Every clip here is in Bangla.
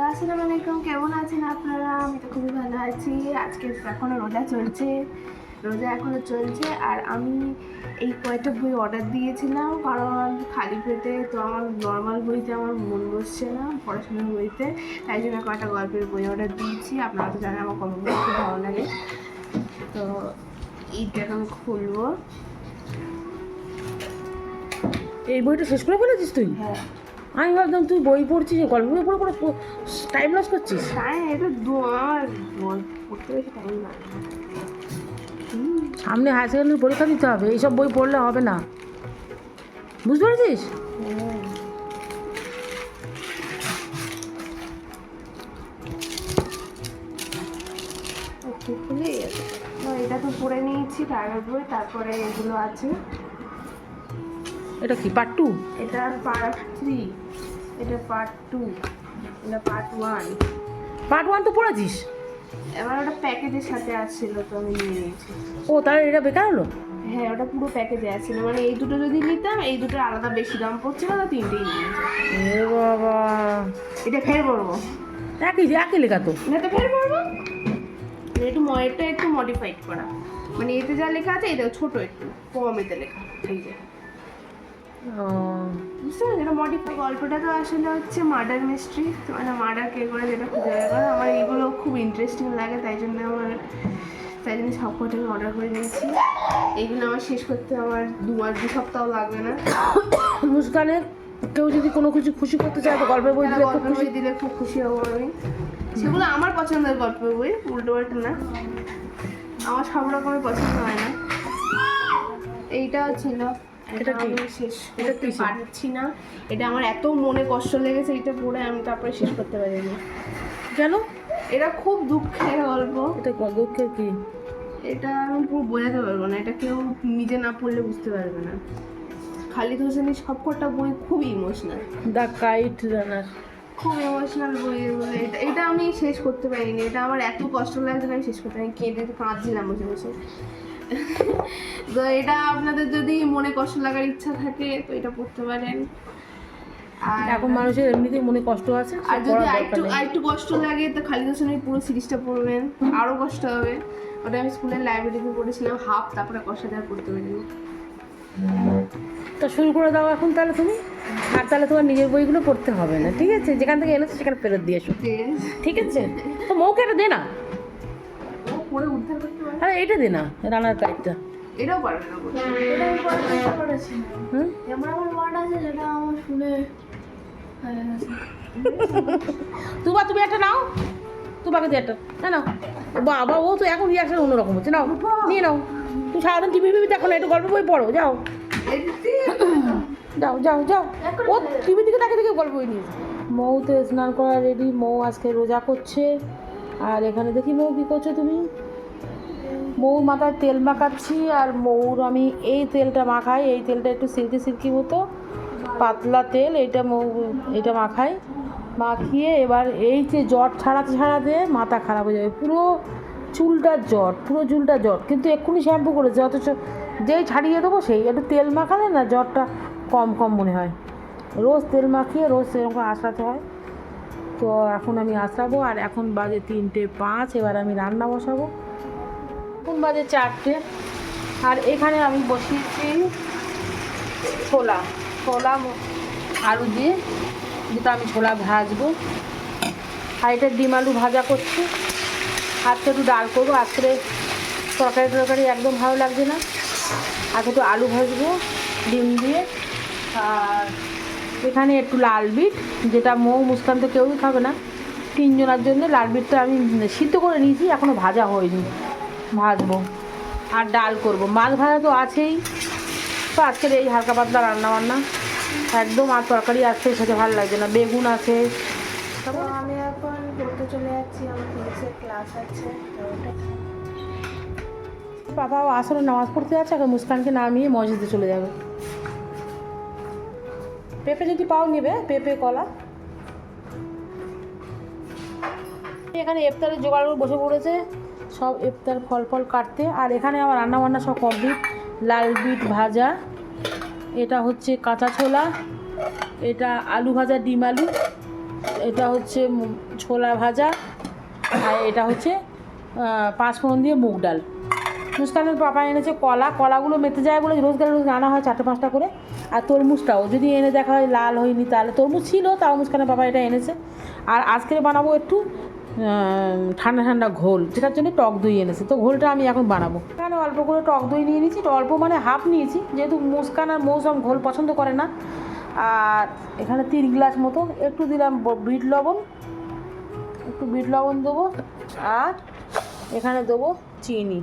তো আসসালামু আলাইকুম কেমন আছেন আপনারা? আমি তো খুবই ভালো আছি। আজকে এখনও রোজা চলছে রোজা এখনও চলছে আর আমি এই কয়েকটা বই অর্ডার দিয়েছিলাম কারণ খালি পেটে তো আমার নর্মাল বইতে আমার মন বসছে না পড়াশোনার বইতে। তাই জন্য কয়েকটা গল্পের বই অর্ডার দিয়েছি। আপনারা তো জানেন আমার গল্প বই খুব ভালো লাগে। তো এইটা এখন খুলবো। এই বইটা শেষ করে ফেলেছিস তুই? হ্যাঁ। আমি ভাবতাম তুই বই পড়ছিস গল্প বই পড়ে পড়ে টাইম লস করছিস। হুম সামনে হায়ার সেকেন্ডারি পরীক্ষা দিতে হবে এইসব বই পড়লে হবে না বুঝতে পেরেছিস হ্যাঁ। এটা তো পড়ে নিয়েছি বই তারপরে এগুলো আছে এটা কি পার্ট টু এটা পার্ট থ্রি এটা পার্ট টু এটা পার্ট ওয়ান পার্ট ওয়ান তো পড়েছিস? এবার ওটা প্যাকেজের সাথে আসছিল তো আমি নিয়ে নিয়েছি। ও তাহলে এটা বেকার হলো? হ্যাঁ ওটা পুরো প্যাকেজে আসছিল। মানে এই দুটো যদি নিতাম এই দুটো আলাদা বেশি দাম পড়ছে না তিনটেই নিয়েছে এ বাবা। এটা ফের করব একই একই লেখা তো। না তো ফের করব মানে একটু ম- এটা একটু মডিফাইড করা। মানে এতে যা লেখা আছে এটা ছোট একটু কম এতে লেখা। যে। ও, বুঝতে পারছি এটা মডিফাই গল্পটা তো আসলে হচ্ছে মার্ডার মিস্ট্রি মানে মার্ডার কে করে যেটা খুঁজে বের করা। আমার এইগুলো খুব ইন্টারেস্টিং লাগে তাই জন্য আমার তাই জন্য সব কটা আমি অর্ডার করে নিয়েছি। এইগুলো আমার শেষ করতে আমার দু মাস দু সপ্তাহ লাগবে না। মুস্কানের কেউ যদি কোনো কিছু খুশি করতে চায় তো গল্পের বই দিলে খুব খুশি। দিলে খুব খুশি হব আমি। সেগুলো আমার পছন্দের গল্পের বই উল্টো পাল্টা না। আমার সব রকমের পছন্দ হয় না। এইটাও ছিল এটা? আমি শেষ এটা করতে? পারছি না। এটা আমার এত মনে কষ্ট লেগেছে এটা পড়ে আমি তারপরে শেষ করতে পারিনি। কেন এটা খুব দুঃখের গল্প। এটা দুঃখের কি? এটা আমি পুরো বোঝাতে পারব না এটা কেউ নিজে না পড়লে বুঝতে পারবে না। খালিদ হোসেনের সবকটা বই খুব ইমোশনাল দ্য কাইট রানার। খুব ইমোশনাল বই এটা এটা আমি শেষ করতে পারিনি এটা আমার এত কষ্ট লাগছে আমি শেষ করতে পারিনি। কেঁদে কাঁদছিলাম বসে বসে। তো এটা আপনাদের যদি মনে কষ্ট লাগার ইচ্ছা থাকে তো এটা পড়তে পারেন। আর এখন মানুষের এমনিতেই মনে কষ্ট আছে আর যদি আরেকটু। আরেকটু কষ্ট লাগে তো খালিদ হোসেনের পুরো সিরিজটা পড়বেন। আরও কষ্ট হবে। ওটা আমি স্কুলের লাইব্রেরিতে পড়েছিলাম হাফ তারপরে কষ্ট দেওয়া পড়তে পারিনি। তা শুরু করে দাও এখন তাহলে তুমি। আর তাহলে তোমার নিজের বইগুলো পড়তে হবে না ঠিক আছে? যেখান থেকে এনেছো সেখানে ফেরত দিয়ে এসো। ঠিক আছে। ঠিক আছে? তো মৌকে এটা দে না। পড়ে উদ্ধার করতে পারে আরে এটা দে না রানার কাইটটা এটাও পারবে না। এটা আমি চেষ্টা করেছি হুম? এমন এমন ওয়ার্ড আছে যেটা আমার শুনে তুবা তুমি একটা নাও। তুবাকে দিয়ে একটা না নাও। বাবা ও তো এখন রিয়াকশন অন্যরকম হচ্ছে নাও নিয়ে নাও। তুমি সারাদিন টিভি ফিভি দেখো না একটু গল্প বই পড়ো যাও। যাও যাও যাও। ও টিভি দিকে তাকে দিকে গল্প বই নিয়ে মৌ তো স্নান করা রেডি মৌ আজকে রোজা করছে। আর এখানে দেখি মৌ কী করছ তুমি? মৌ মাথায় তেল মাখাচ্ছি আর মৌর, আমি এই তেলটা মাখাই, এই তেলটা একটু সিল্কি সিল্কি মতো, পাতলা তেল এইটা মৌ, এটা মাখাই, মাখিয়ে এবার এই যে জট ছাড়াতে ছাড়াতে মাথা খারাপ হয়ে যাবে। পুরো চুলটা জট, পুরো চুলটা জট। কিন্তু এক্ষুনি শ্যাম্পু করেছে, অথচ যেই ছাড়িয়ে দেবো সেই, একটু তেল মাখালে না জটটা কম কম মনে হয়। রোজ তেল মাখিয়ে রোজ সেরকম আশড়াতে হয়। তো এখন আমি আশড়াবো আর এখন বাজে তিনটে পাঁচ, এবার আমি রান্না বসাবো। এখন বাজে চারটে। আর এখানে আমি বসিয়েছি ছোলা। ছোলা আলু দিয়ে। যেটা আমি ছোলা ভাজবো। আর এটা ডিম আলু ভাজা করছি। আজকে একটু ডাল করব। আজকে তরকারি টরকারি একদম ভালো লাগছে না। আজকে একটু আলু ভাজবো, ডিম দিয়ে। আর এখানে একটু লাল বিট, যেটা মৌ মুস্কান তো কেউই খাবে না। তিনজনের জন্য লাল বিটটা আমি সিদ্ধ করে নিয়েছি এখনও ভাজা হয়নি। ভাজবো আর ডাল করব। মাছ ভাজা তো আছেই। তো আজকের এই হালকা পাতলা রান্না বান্না একদম আর তরকারি আজকে খেতে ভালো লাগছে না। বেগুন আছে। তো আমি এখন পড়তে চলে যাচ্ছি। আমার ক্লাস আছে। বাবাও আসলে নামাজ পড়তে যাচ্ছে এখন মুস্কানকে নামিয়ে মসজিদে চলে যাবে। পেঁপে যদি পাও নেবে পেঁপে কলা। এখানে ইফতারের জোগাড় বসে পড়েছে। সব ইফতার ফল ফল কাটতে। আর এখানে আমার রান্না বান্না সব কমপ্লিট লাল বিট ভাজা, এটা হচ্ছে কাঁচা ছোলা, এটা আলু ভাজা, ডিম আলু, এটা হচ্ছে ছোলা ভাজা, আর এটা হচ্ছে পাঁচফোড়ন দিয়ে মুগ ডাল। মুস্কানের পাপা এনেছে কলা, কলাগুলো মেতে যায় বলে রোজগার রোজ আনা হয় চারটে পাঁচটা করে। আর তরমুজটাও যদি এনে দেখা হয় লাল হয়নি তাহলে তরমুজ ছিল, তাও মুস্কানের পাপা এটা এনেছে। আর আজকে বানাবো একটু ঠান্ডা ঠান্ডা ঘোল। যেটার জন্য টক দই এনেছে। তো ঘোলটা আমি এখন বানাবো। এখানে অল্প করে টক দই নিয়ে নিয়েছি। অল্প মানে হাফ নিয়েছি। যেহেতু মুসকান আর মৌসম ঘোল পছন্দ করে না। আর এখানে তিন গ্লাস মতো একটু দিলাম বিট লবণ। একটু বিট লবণ দেবো। আর এখানে দেবো চিনি।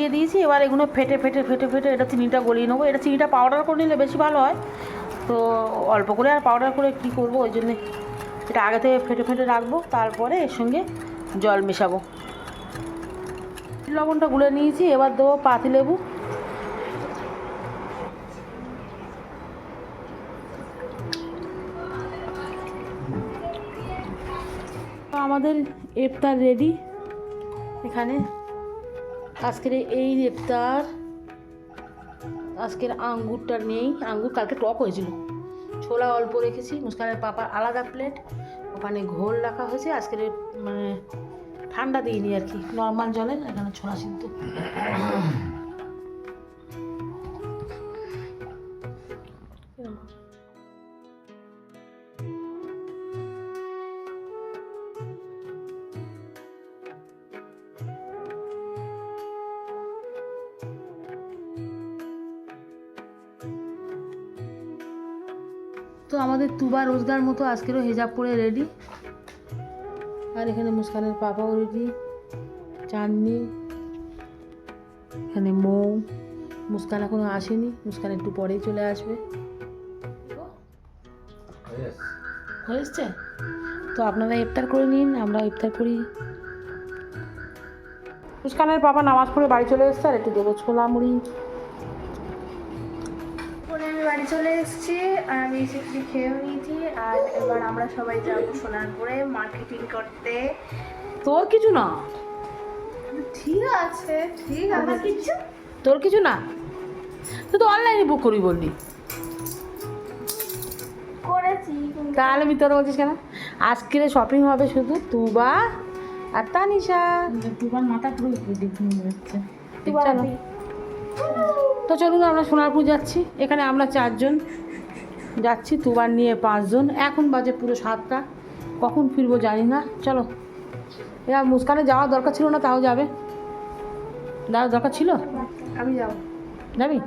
দিয়ে দিয়েছি, এবার এগুলো ফেটে ফেটে ফেটে ফেটে এটা চিনিটা গলিয়ে নেব। এটা চিনিটা পাউডার করে নিলে বেশি ভালো হয়। তো অল্প করে আর পাউডার করে কী করব, ওই জন্যে এটা আগে থেকে ফেটে ফেটে রাখব, তারপরে এর সঙ্গে জল মেশাবো। লবণটা গুলে নিয়েছি, এবার দেবো পাতিলেবু তো আমাদের ইফতার রেডি এখানে আজকের এই ইফতার আজকের আঙ্গুরটা নেই। আঙ্গুর কালকে টক হয়েছিল। ছোলা অল্প রেখেছি, মুস্কানের পাপার আলাদা প্লেট ওখানে ঘোল রাখা হয়েছে। আজকের মানে ঠান্ডা দিইনি আর কি। নর্মাল জলে, এখানে ছোলা সিদ্ধ। তুবা রোজগার মতো আজকেরও হেজাব পরে রেডি আর এখানে মুস্কানের পাপাও রেডি চাননি। এখানে মৌ। মুস্কান এখনও আসেনি। মুস্কান একটু পরেই চলে আসবে। হয়েছে তো আপনারা ইফতার করে নিন আমরা ইফতার করি। মুস্কানের বাবা নামাজ পড়ে বাড়ি চলে এসছে, আর একটু দেবো ছোলা মুড়ি। চলে এসেছি আর আমি এসে কিছু খেয়েও নিয়েছি আর এবার আমরা সবাই যাব সোনারপুরে মার্কেটিং করতে। তোর কিছু না? ঠিক আছে ঠিক আছে। কিছু? তোর কিছু না? তুই তো অনলাইনে বুক করবি বললি। করেছি কিন্তু তাহলে আমি তোর বলছিস কেন? আজকের শপিং হবে শুধু তুবা আর তানিশা। দুবার মাথা পুরো চলো। তো চলুন আমরা সোনারপুর যাচ্ছি। এখানে আমরা চারজন যাচ্ছি তুবার নিয়ে পাঁচজন। এখন বাজে পুরো সাতটা। কখন ফিরবো জানি না। চলো। এবার মুস্কানে যাওয়ার দরকার ছিল না তাও যাবে। যাওয়ার দরকার ছিল? আমি যাব। যাবি?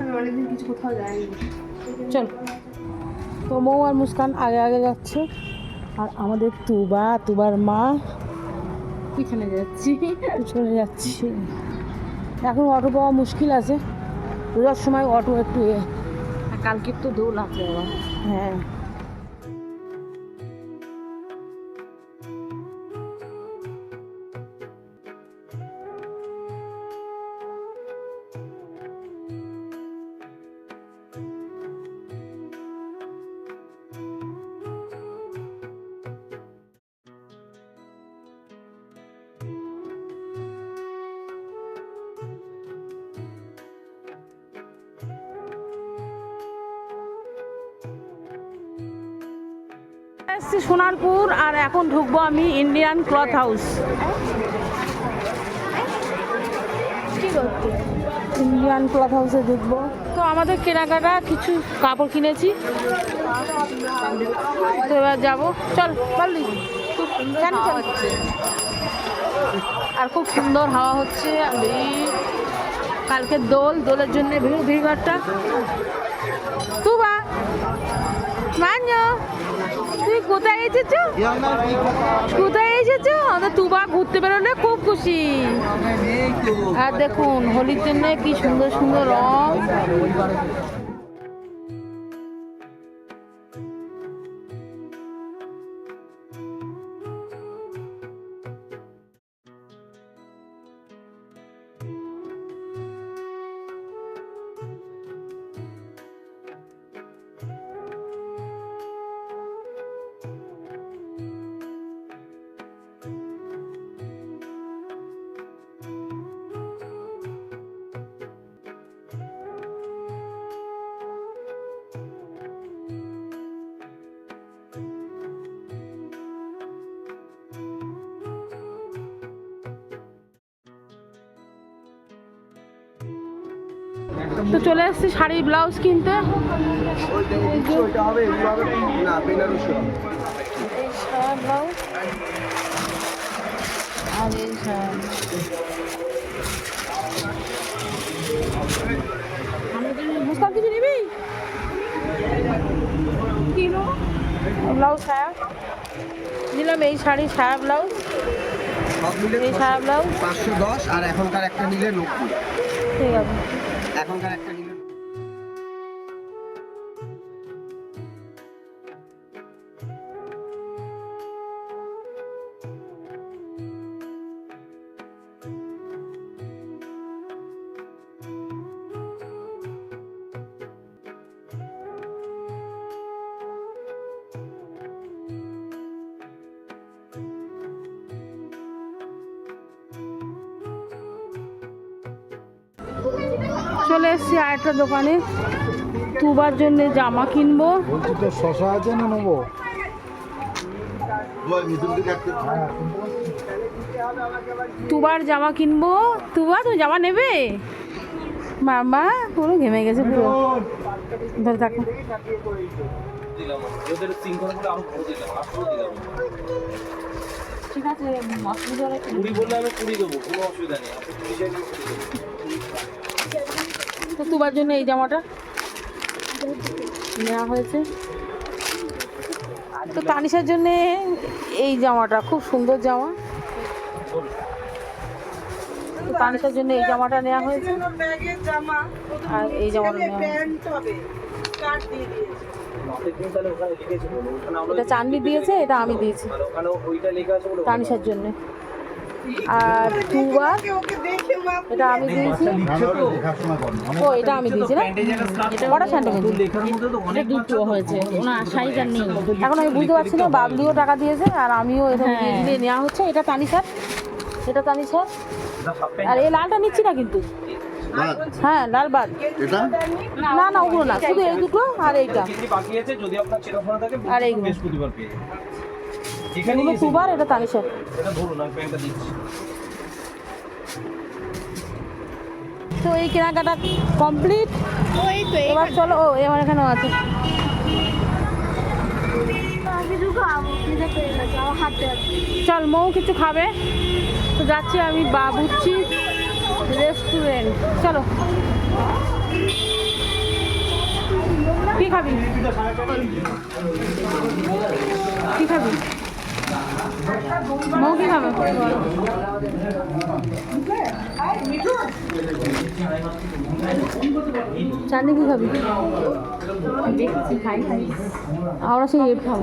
আমি অনেকদিন কিছু কোথাও যাইনি। চল। তো মৌ আর মুস্কান আগে আগে যাচ্ছে। আর আমাদের তুবা তুবার মা। পিছনে যাচ্ছি। চলে যাচ্ছি। এখন অটো পাওয়া মুশকিল আছে। রোজার সময় অটো একটু ইয়ে আর কালকে একটু দোল আছে হ্যাঁ। এসছি সোনারপুর আর এখন ঢুকবো আমি Indian cloth house Indian cloth হাউসে ঢুকবো। তো আমাদের কেনাকাটা কিছু কাপড় কিনেছি। তো এবার যাব। চল বললি আর খুব সুন্দর হাওয়া হচ্ছে। এই কালকে দোল দোলের জন্য ভিড় ভিড়ভাড়টা তুবা। মান্য তুই কোথায় এসেছ? কোথায় এসেছ? আমাদের তুবা ঘুরতে বেরোলে খুব খুশি। আর দেখুন, হোলির জন্য কি সুন্দর সুন্দর রং। তো চলে এসেছি শাড়ি ব্লাউজ কিনতে। কিছু নিবি? কিনো। ব্লাউজ সায়া নিলাম এই শাড়ি সায়া ব্লাউজ। এই সায়া ব্লাউজ। পাঁচশো দশ আর এখনকার একটা নিলে নব্বই। ঠিক আছে। এখনকার একটা চলে এসেছি আরেকটা দোকানে। তুবার জন্য জামা কিনবো। বলছি তো শশা আছে না নেব? তুবার জামা কিনবো। তুবা তুমি জামা নেবে? মামা পুরো ঘেমে গেছে পুরো। ধরে থাকো ঠিক আছে অসুবিধা কুড়ি বললে আমি কুড়ি দেবো কোনো অসুবিধা নেই। তুবার জন্য এই জামাটা নেওয়া হয়েছে। তো তানিশার জন্য এই জামাটা, খুব সুন্দর জামা। তো জন্য এই জামাটা নেওয়া হয়েছে। আর এই জামাটা নেওয়া এটা চাননি দিয়েছে, এটা আমি দিয়েছি। তানিশার জন্য। আর তুবার এটা আমি দিয়েছি। ও এটা আমি দিয়েছি না? কটা স্যান্ডেল লেখার মধ্যে তো অনেক দুটো হয়েছে। সাইজ আর নেই। এখন আমি বুঝতে পারছি না বাবলিও টাকা দিয়েছে আর আমিও এটা দিয়ে দিলে নেওয়া হচ্ছে। এটা তানিশার এটা তানিশার আর এই লালটা নিচ্ছি না কিন্তু। হ্যাঁ লাল বাদ। এটা? না না ওগুলো না শুধু এই দুটো আর এইটা। চিঠি বাকি আছে যদি আপনার চেনাশোনা থাকে আর এইগুলো। এগুলো তুবার? এটা তানিশার এটা ধরুন আমি প্যান্টটা দিচ্ছি। তো এই কেনাকাটা কমপ্লিট? এবার চলো ও এবার এখানেও আছে। চল মৌ কিছু খাবে? তো যাচ্ছি আমি বাবুচ্ছি রেস্টুরেন্ট। চলো। কি খাবি? কি খাবি? মৌ কি খাবে চাঁদনি কি খাবি? দেখছি খাই খাই। আমরা সেই এফ খাব।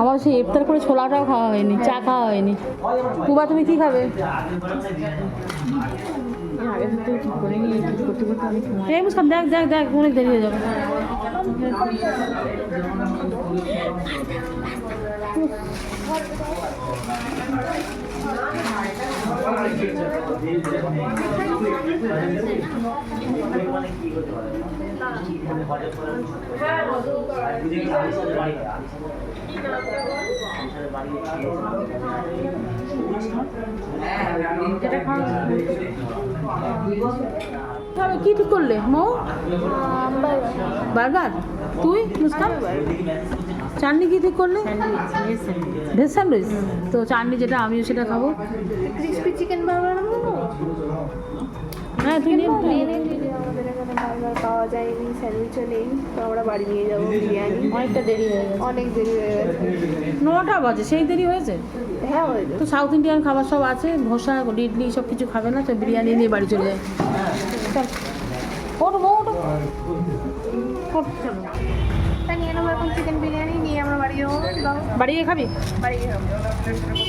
আমার সেই ইফতার করে ছোলাটাও খাওয়া হয়নি চা খাওয়া হয়নি। তুবা তুমি কি খাবে? মুসকান দেখ দেখ দেখ অনেক দেরি হয়ে যাবে। তবে কি ঠিক করলে মৌ? বারবার তুই মুস্কান চাটনি কি ঠিক করলে? ভেজ স্যান্ডউইচ তো চাটনি যেটা আমিও সেটা খাব। ক্রিসপি চিকেন বার্গার হ্যাঁ তুই নিয়ে তুই এনে আমাদের এখানে বার্গার পাওয়া যায়নি স্যান্ডউইচও নেই। তো আমরা বাড়ি নিয়ে যাব বিরিয়ানি। অনেকটা দেরি হয়ে গেছে। অনেক দেরি হয়ে গেছে। নটা বাজে সেই দেরি হয়েছে? হ্যাঁ তো সাউথ ইন্ডিয়ান খাবার সব আছে ধোসা ইডলি সব কিছু খাবে না তো বিরিয়ানি নিয়ে বাড়ি চলে যায় চল। ওটো মৌ ওটো চলো তা নিয়ে নেব এখন চিকেন বিরিয়ানি। বাড়ি গিয়ে খাবি? বাড়ি গিয়ে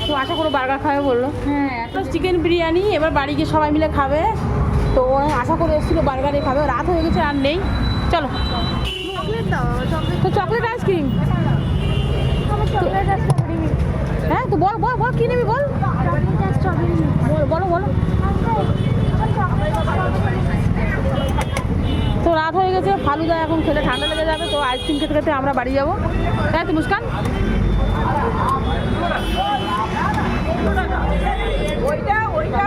তো আশা করো বার্গার খাবে বলল। হ্যাঁ তো চিকেন বিরিয়ানি এবার বাড়ি গিয়ে সবাই মিলে খাবে। তো আশা করে এসেছিল বার্গারে খাবে। রাত হয়ে গেছে আর নেই। চলো। তো চকলেট আইসক্রিম। হ্যাঁ তো বল বল বল কী নিবি বল? বল- বলো তো রাত হয়ে গেছে, ফালুদা এখন খেলে ঠান্ডা লেগে যাবে, তো আইসক্রিম খেতে খেতে আমরা বাড়ি যাব। তাই তো মুস্কান ওইটা ওইটা।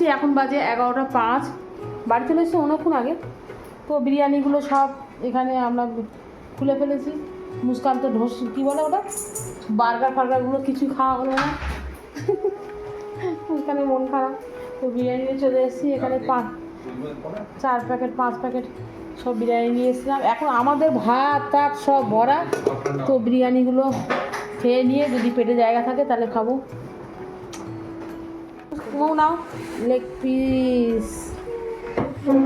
এসেছি এখন বাজে এগারোটা পাঁচ। বাড়ি চলে এসেছি অনেকক্ষণ আগে। তো বিরিয়ানিগুলো সব এখানে আমরা খুলে ফেলেছি। মুস্কান তো ঢোস কী বলে ওটা? বার্গার ফার্গারগুলো কিছু খাওয়া হলো না। মুস্কানের মন খারাপ। তো বিরিয়ানি নিয়ে চলে এসেছি এখানে পাঁচ চার প্যাকেট পাঁচ প্যাকেট সব বিরিয়ানি নিয়ে এসেছিলাম। এখন আমাদের ভাত টাত সব ভরা। তো বিরিয়ানিগুলো খেয়ে নিয়ে যদি পেটে জায়গা থাকে তাহলে খাব। মৌ নাও লেগ পিস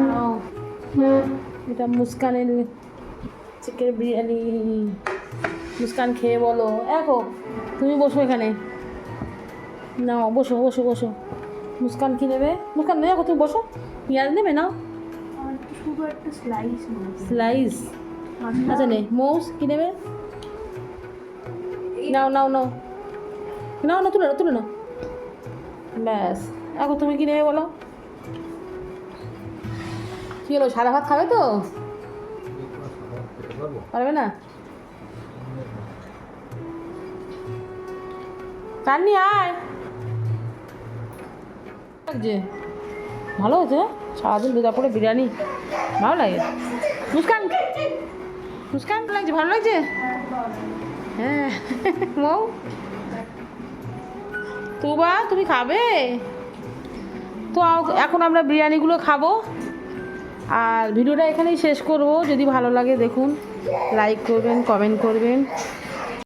নাও এটা মুস্কানের চিকেন বিরিয়ানি। মুস্কান খেয়ে বলো। দেখো তুমি বসো এখানে। নাও বসো বসো বসো। মুস্কান কি নেবে? মুস্কান দেখো তুমি বসো। পেঁয়াজ নেবে নাও? শুধু একটা স্লাইস স্লাইস আচ্ছা। নে। মৌস কি নেবে? নাও নাও নাও। নাও না তুলে নাও তুলে নাও। ব্যাস। এখন তুমি কি নেবে বলো? কী হলো, সাদা ভাত খাবে তো? পারবে না? চাননি আয়। লাগছে। ভালো হয়েছে না? সারাদিন দুধা পরে বিরিয়ানি। ভালো লাগে? মুস্কান মুস্কান লাগছে? ভালো লাগছে? হ্যাঁ। মৌ? তুবা তুমি খাবে? তো এখন আমরা বিরিয়ানিগুলো খাব। আর ভিডিওটা এখানেই শেষ করব। যদি ভালো লাগে দেখুন লাইক করবেন কমেন্ট করবেন।